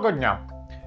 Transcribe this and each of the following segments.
Доброго дня!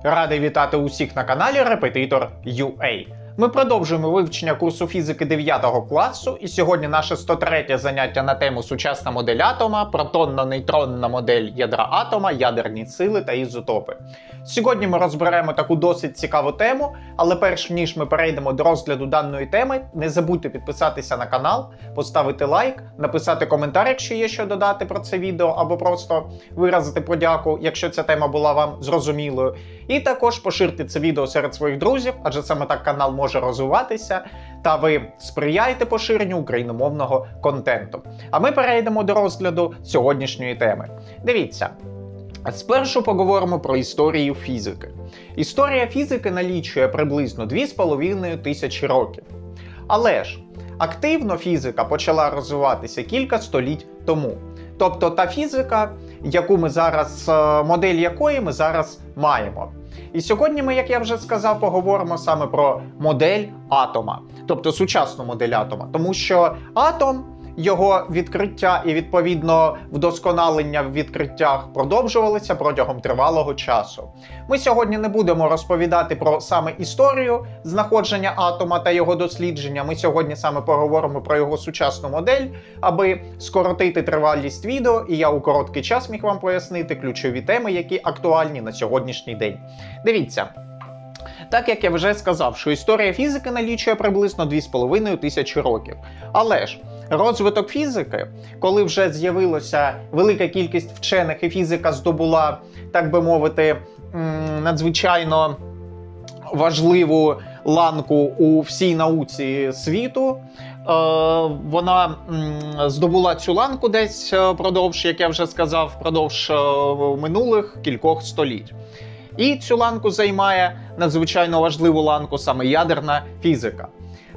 Радий вітати усіх на каналі Репетитор UA. Ми продовжуємо вивчення курсу фізики 9 класу, і сьогодні наше 103 заняття на тему сучасна модель атома, протонно-нейтронна модель ядра атома, ядерні сили та ізотопи. Сьогодні ми розберемо таку досить цікаву тему, але перш ніж ми перейдемо до розгляду даної теми, не забудьте підписатися на канал, поставити лайк, написати коментар, якщо є що додати про це відео, або просто виразити подяку, якщо ця тема була вам зрозумілою. І також поширте це відео серед своїх друзів, адже саме так канал може розвиватися, та ви сприяєте поширенню україномовного контенту. А ми перейдемо до розгляду сьогоднішньої теми. Дивіться. Спершу поговоримо про історію фізики. Історія фізики налічує приблизно 2,5 тисячі років. Але ж активно фізика почала розвиватися кілька століть тому. Тобто та фізика, яку ми зараз, е, модель якої ми зараз маємо. І сьогодні ми, як я вже сказав, поговоримо саме про модель атома, тобто сучасну модель атома, тому що атом. Його відкриття і відповідно вдосконалення в відкриттях продовжувалися протягом тривалого часу. Ми сьогодні не будемо розповідати про саме історію знаходження атома та його дослідження. Ми сьогодні саме поговоримо про його сучасну модель, аби скоротити тривалість відео, і я у короткий час міг вам пояснити ключові теми, які актуальні на сьогоднішній день. Дивіться. Так як я вже сказав, що історія фізики налічує приблизно 2,5 тисячі років. Але ж розвиток фізики, коли вже з'явилася велика кількість вчених, і фізика здобула, так би мовити, надзвичайно важливу ланку у всій науці світу. Е, Вона здобула цю ланку десь е, продовж, як я вже сказав, впродовж е, минулих кількох століть. І цю ланку займає надзвичайно важливу ланку саме ядерна фізика.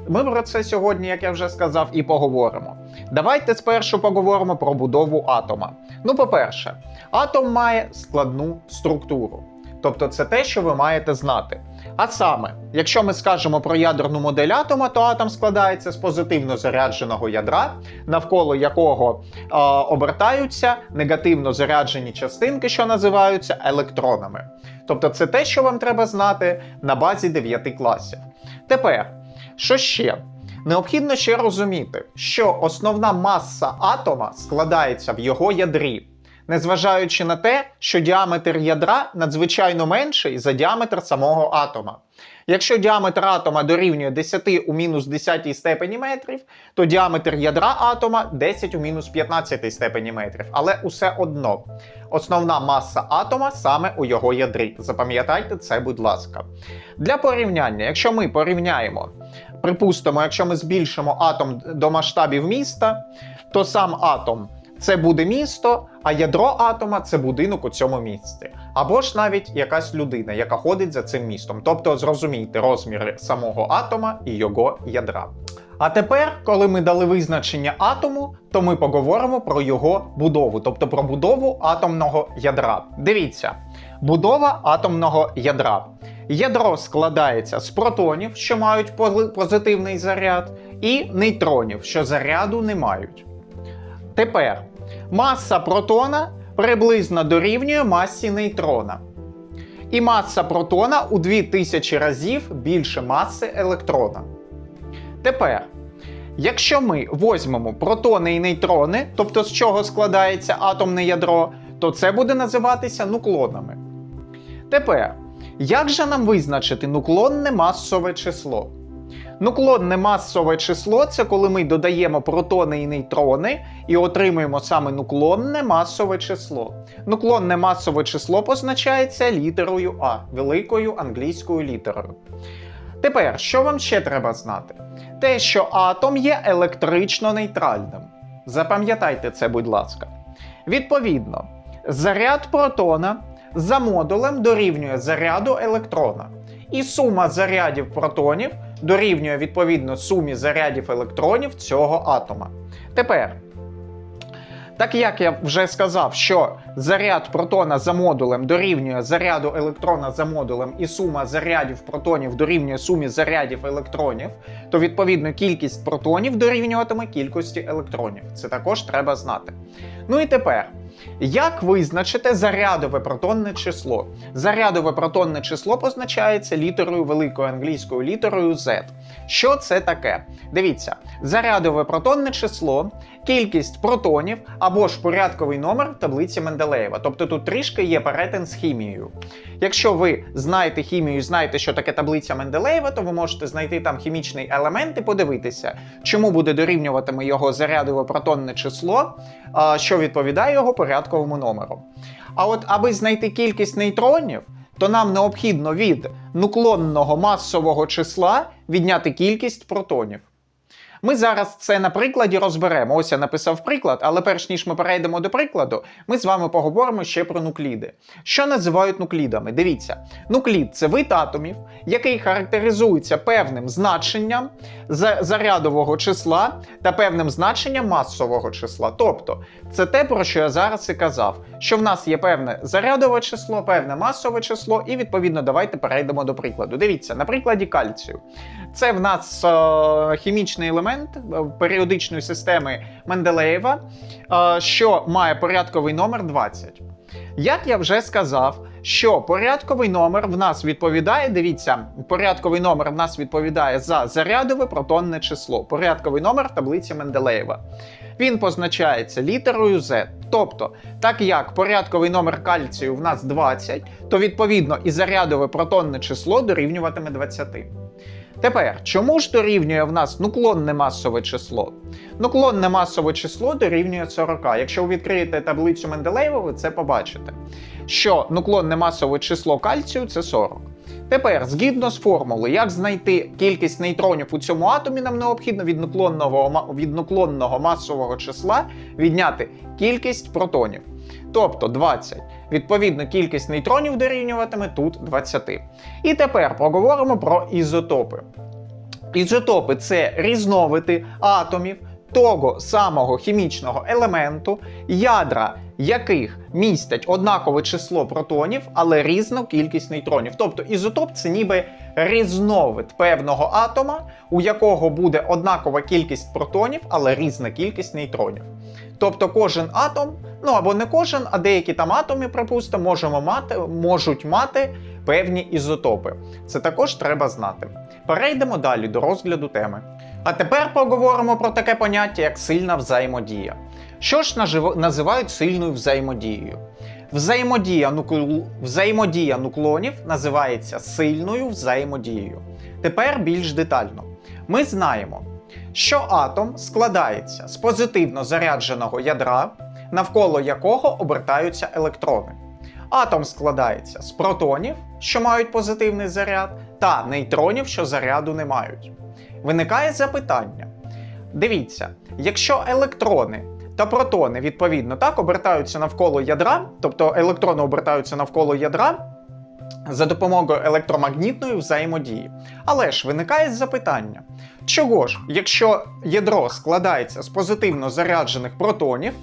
Ми про це сьогодні, як я вже сказав, і поговоримо. Давайте спершу поговоримо про будову атома. Ну, по-перше, атом має складну структуру. Тобто це те, що ви маєте знати. А саме, якщо ми скажемо про ядерну модель атома, то атом складається з позитивно зарядженого ядра, навколо якого е, обертаються негативно заряджені частинки, що називаються електронами. Тобто, це те, що вам треба знати на базі 9 класів. Тепер, що ще? Необхідно ще розуміти, що основна маса атома складається в його ядрі незважаючи на те, що діаметр ядра надзвичайно менший за діаметр самого атома. Якщо діаметр атома дорівнює 10 у мінус 10 степені метрів, то діаметр ядра атома 10 у мінус 15 степені метрів. Але усе одно основна маса атома саме у його ядрі. Запам'ятайте це, будь ласка. Для порівняння, якщо ми порівняємо, припустимо, якщо ми збільшимо атом до масштабів міста, то сам атом це буде місто, а ядро атома це будинок у цьому місці. Або ж навіть якась людина, яка ходить за цим містом. Тобто зрозумійте розміри самого атома і його ядра. А тепер, коли ми дали визначення атому, то ми поговоримо про його будову, тобто про будову атомного ядра. Дивіться, будова атомного ядра. Ядро складається з протонів, що мають позитивний заряд, і нейтронів, що заряду не мають. Тепер маса протона приблизно дорівнює масі нейтрона. І маса протона у 2000 разів більше маси електрона. Тепер, якщо ми возьмемо протони і нейтрони, тобто з чого складається атомне ядро, то це буде називатися нуклонами. Тепер, як же нам визначити нуклонне масове число? Нуклонне масове число це коли ми додаємо протони і нейтрони і отримуємо саме нуклонне масове число. Нуклонне масове число позначається літерою А, великою англійською літерою. Тепер, що вам ще треба знати? Те, що атом є електрично нейтральним. Запам'ятайте це, будь ласка. Відповідно, заряд протона за модулем дорівнює заряду електрона. І сума зарядів протонів дорівнює відповідно сумі зарядів електронів цього атома. Тепер, Так як я вже сказав, що заряд протона за модулем дорівнює заряду електрона за модулем, і сума зарядів протонів дорівнює сумі зарядів електронів, то відповідно кількість протонів дорівнюватиме кількості електронів. Це також треба знати. Ну і тепер. Як визначити зарядове протонне число? Зарядове протонне число позначається літерою великою англійською літерою Z. Що це таке? Дивіться, зарядове протонне число, кількість протонів або ж порядковий номер в таблиці Менделеєва. Тобто тут трішки є перетин з хімією. Якщо ви знаєте хімію і знаєте, що таке таблиця Менделеєва, то ви можете знайти там хімічний елемент і подивитися, чому буде дорівнюватиме його зарядове протонне число, що відповідає його порядковому номеру. А от аби знайти кількість нейтронів, то нам необхідно від нуклонного масового числа відняти кількість протонів. Ми зараз це на прикладі розберемо. Ось я написав приклад, але перш ніж ми перейдемо до прикладу, ми з вами поговоримо ще про нукліди. Що називають нуклідами? Дивіться, нуклід це вид атомів, який характеризується певним значенням зарядового числа та певним значенням масового числа. Тобто, це те, про що я зараз і казав, що в нас є певне зарядове число, певне масове число, і відповідно давайте перейдемо до прикладу. Дивіться, на прикладі кальцію. Це в нас е, хімічний елемент е, періодичної системи Менделеєва, е, що має порядковий номер 20. Як я вже сказав, що порядковий номер в нас відповідає, дивіться, порядковий номер в нас відповідає за зарядове протонне число. Порядковий номер в таблиці Менделеєва. Він позначається літерою Z. Тобто, так як порядковий номер кальцію в нас 20, то відповідно і зарядове протонне число дорівнюватиме 20. Тепер, чому ж дорівнює в нас нуклонне масове число? Нуклонне масове число дорівнює 40. Якщо ви відкриєте таблицю Менделеєва, ви це побачите. Що нуклонне масове число кальцію це 40. Тепер, згідно з формулою, як знайти кількість нейтронів у цьому атомі, нам необхідно від нуклонного, від нуклонного масового числа відняти кількість протонів. Тобто 20. Відповідно, кількість нейтронів дорівнюватиме тут 20. І тепер поговоримо про ізотопи. Ізотопи це різновиди атомів того самого хімічного елементу, ядра яких містять однакове число протонів, але різну кількість нейтронів. Тобто ізотоп це ніби різновид певного атома, у якого буде однакова кількість протонів, але різна кількість нейтронів. Тобто кожен атом, ну або не кожен, а деякі там атоми, припустимо, можемо мати, можуть мати певні ізотопи. Це також треба знати. Перейдемо далі до розгляду теми. А тепер поговоримо про таке поняття, як сильна взаємодія. Що ж називають сильною взаємодією? Взаємодія, нуклу... взаємодія нуклонів називається сильною взаємодією. Тепер більш детально. Ми знаємо, що атом складається з позитивно зарядженого ядра, навколо якого обертаються електрони. Атом складається з протонів, що мають позитивний заряд, та нейтронів, що заряду не мають. Виникає запитання. Дивіться, якщо електрони та протони відповідно так обертаються навколо ядра, тобто електрони обертаються навколо ядра за допомогою електромагнітної взаємодії. Але ж виникає запитання: чого ж, якщо ядро складається з позитивно заряджених протонів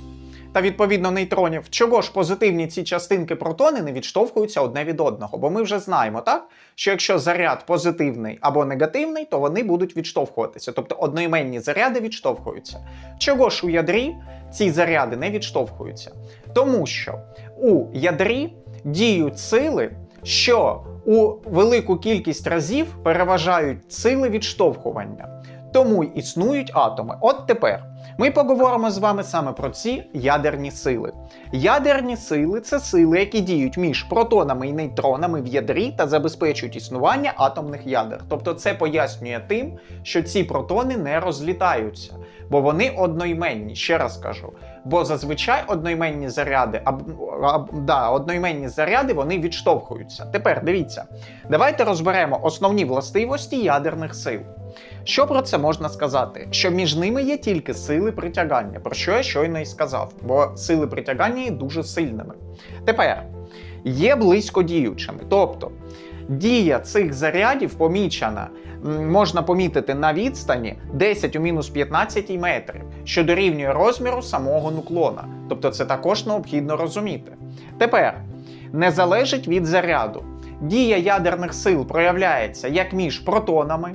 та відповідно нейтронів, чого ж позитивні ці частинки протони не відштовхуються одне від одного? Бо ми вже знаємо, так? Що якщо заряд позитивний або негативний, то вони будуть відштовхуватися, тобто одноіменні заряди відштовхуються. Чого ж у ядрі ці заряди не відштовхуються? Тому що у ядрі діють сили, що у велику кількість разів переважають сили відштовхування. Тому й існують атоми. От тепер ми поговоримо з вами саме про ці ядерні сили. Ядерні сили це сили, які діють між протонами і нейтронами в ядрі та забезпечують існування атомних ядер. Тобто це пояснює тим, що ці протони не розлітаються, бо вони одноіменні, ще раз кажу. Бо зазвичай одноіменні заряди, аб, аб, да, одноіменні заряди вони відштовхуються. Тепер дивіться, давайте розберемо основні властивості ядерних сил. Що про це можна сказати? Що між ними є тільки сили притягання, про що я щойно і сказав, бо сили притягання є дуже сильними. Тепер є близькодіючими, тобто Дія цих зарядів помічена. Можна помітити на відстані 10 у мінус 15 метрів, що дорівнює розміру самого нуклона. Тобто це також необхідно розуміти. Тепер не залежить від заряду. Дія ядерних сил проявляється як між протонами,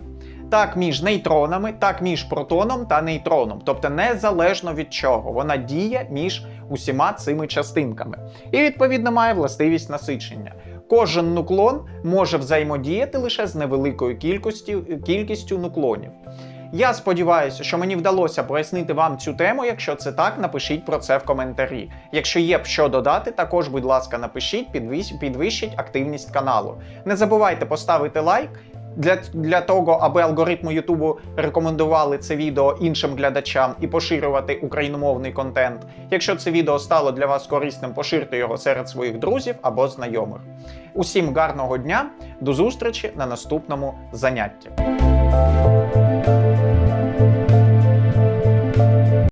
так між нейтронами, так між протоном та нейтроном. Тобто незалежно від чого. Вона діє між усіма цими частинками. І відповідно має властивість насичення. Кожен нуклон може взаємодіяти лише з невеликою кількістю, кількістю нуклонів. Я сподіваюся, що мені вдалося пояснити вам цю тему. Якщо це так, напишіть про це в коментарі. Якщо є б що додати, також, будь ласка, напишіть, підвищ- підвищіть активність каналу. Не забувайте поставити лайк. Для, для того, аби алгоритми Ютубу рекомендували це відео іншим глядачам і поширювати україномовний контент. Якщо це відео стало для вас корисним, поширте його серед своїх друзів або знайомих. Усім гарного дня, до зустрічі на наступному занятті.